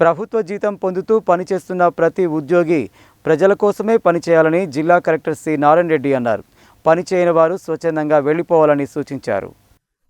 ప్రభుత్వ జీతం పొందుతూ పనిచేస్తున్న ప్రతి ఉద్యోగి ప్రజల కోసమే పనిచేయాలని జిల్లా కలెక్టర్ సి నారాయణ రెడ్డి అన్నారు. పనిచేయని వారు స్వచ్ఛందంగా వెళ్ళిపోవాలని సూచించారు.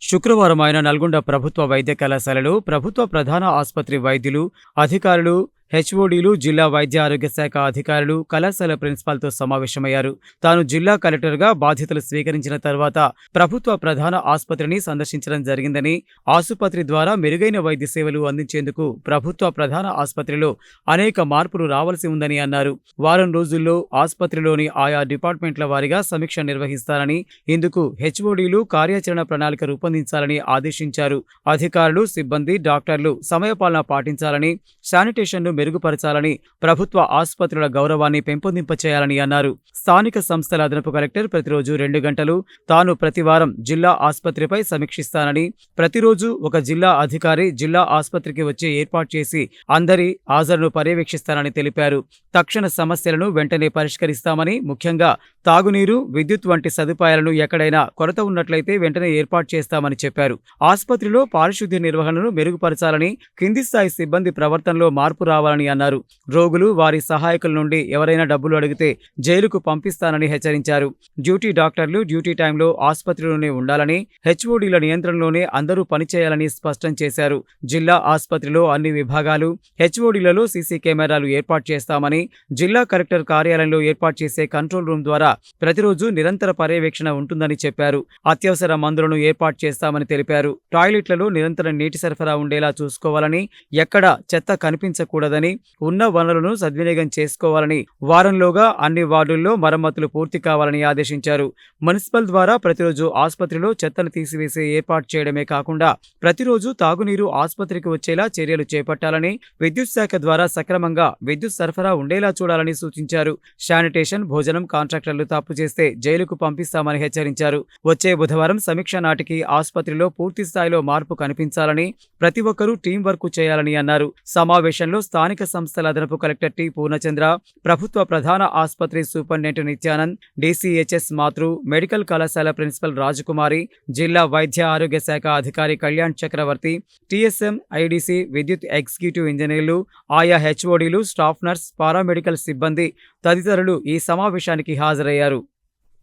శుక్రవారం ఆయన నల్గొండ ప్రభుత్వ వైద్య కళాశాలలో ప్రభుత్వ ప్రధాన ఆసుపత్రి వైద్యులు అధికారులు హెచ్ఓడీలు జిల్లా వైద్య ఆరోగ్య శాఖ అధికారులు కళాశాల ప్రిన్సిపాల్తో సమావేశమయ్యారు. తాను జిల్లా కలెక్టర్గా బాధ్యతలు స్వీకరించిన తర్వాత ప్రభుత్వ ప్రధాన ఆసుపత్రిని సందర్శించడం జరిగిందని ఆసుపత్రి ద్వారా మెరుగైన వైద్య సేవలు అందించేందుకు ప్రభుత్వ ప్రధాన ఆసుపత్రిలో అనేక మార్పులు రావాల్సి ఉందని అన్నారు. వారం రోజుల్లో ఆసుపత్రిలోని ఆయా డిపార్ట్మెంట్ల వారీగా సమీక్ష నిర్వహిస్తారని ఇందుకు హెచ్ఓడీలు కార్యాచరణ ప్రణాళిక రూపొందించాలని ఆదేశించారు. అధికారులు సిబ్బంది డాక్టర్లు సమయపాలన పాటించాలని శానిటేషన్ను మెరుగుపరచాలని ప్రభుత్వ ఆసుపత్రుల గౌరవాన్ని పెంపొందింపచేయాలని అన్నారు. స్థానిక సంస్థల అదనపు కలెక్టర్ ప్రతిరోజు రెండు గంటలు తాను ప్రతివారం జిల్లా ఆసుపత్రిపై సమీక్షిస్తానని ప్రతిరోజు ఒక జిల్లా అధికారి జిల్లా ఆసుపత్రికి వచ్చి ఏర్పాటు చేసి అందరి హాజరును పర్యవేక్షిస్తానని తెలిపారు. తక్షణ సమస్యలను వెంటనే పరిష్కరిస్తామని ముఖ్యంగా తాగునీరు విద్యుత్ వంటి సదుపాయాలను ఎక్కడైనా కొరత ఉన్నట్లయితే వెంటనే ఏర్పాటు చేస్తామని చెప్పారు. ఆసుపత్రిలో పారిశుద్ధ్య నిర్వహణను మెరుగుపరచాలని కింది స్థాయి సిబ్బంది ప్రవర్తనలో మార్పు రావాలి కావాలని అన్నారు. రోగులు వారి సహాయకుల నుండి ఎవరైనా డబ్బులు అడిగితే జైలుకు పంపిస్తానని హెచ్చరించారు. డ్యూటీ డాక్టర్లు డ్యూటీ టైంలో ఆసుపత్రిలోనే ఉండాలని హెచ్ఓడీల నియంత్రణలోనే అందరూ పనిచేయాలని స్పష్టం చేశారు. జిల్లా ఆసుపత్రిలో అన్ని విభాగాలు హెచ్ఓడీలలో సీసీ కెమెరాలు ఏర్పాటు చేస్తామని జిల్లా కలెక్టర్ కార్యాలయంలో ఏర్పాటు చేసే కంట్రోల్ రూమ్ ద్వారా ప్రతిరోజు నిరంతర పర్యవేక్షణ ఉంటుందని చెప్పారు. అత్యవసర మందులను ఏర్పాటు చేస్తామని తెలిపారు. టాయిలెట్లలో నిరంతరం నీటి సరఫరా ఉండేలా చూసుకోవాలని ఎక్కడా చెత్త కనిపించకూడదని ఉన్న వనరులను సద్వినియోగం చేసుకోవాలని వారంలోగా అన్ని వార్డుల్లో మరమ్మతులు పూర్తి కావాలని ఆదేశించారు. మున్సిపల్ ద్వారా ప్రతిరోజు ఆసుపత్రిలో చెత్తను తీసివేసే ఏర్పాటు చేయడమే కాకుండా ప్రతిరోజు తాగునీరు ఆసుపత్రికి వచ్చేలా చర్యలు చేపట్టాలని విద్యుత్ శాఖ ద్వారా సక్రమంగా విద్యుత్ సరఫరా ఉండేలా చూడాలని సూచించారు. శానిటేషన్ భోజనం కాంట్రాక్టర్లు తప్పు చేస్తే జైలుకు పంపిస్తామని హెచ్చరించారు. వచ్చే బుధవారం సమీక్ష నాటికి ఆసుపత్రిలో పూర్తి స్థాయిలో మార్పు కనిపించాలని ప్రతి ఒక్కరూ టీం వర్క్ చేయాలని అన్నారు. సమావేశంలో స్థానిక సంస్థల అదనపు కలెక్టర్ టి. పూర్ణచంద్ర ప్రభుత్వ ప్రధాన ఆసుపత్రి సూపరింటెండెంట్ నిత్యానంద్ డీసీహెచ్ఎస్ మాతృ మెడికల్ కళాశాల ప్రిన్సిపల్ రాజకుమారి జిల్లా వైద్య ఆరోగ్య శాఖ అధికారి Kalyan Chakravarthi T S M I D C విద్యుత్ ఎగ్జిక్యూటివ్ ఇంజనీర్లు ఆయా హెచ్ఓడీలు స్టాఫ్ నర్స్ పారామెడికల్ సిబ్బంది తదితరులు ఈ సమావేశానికి హాజరయ్యారు.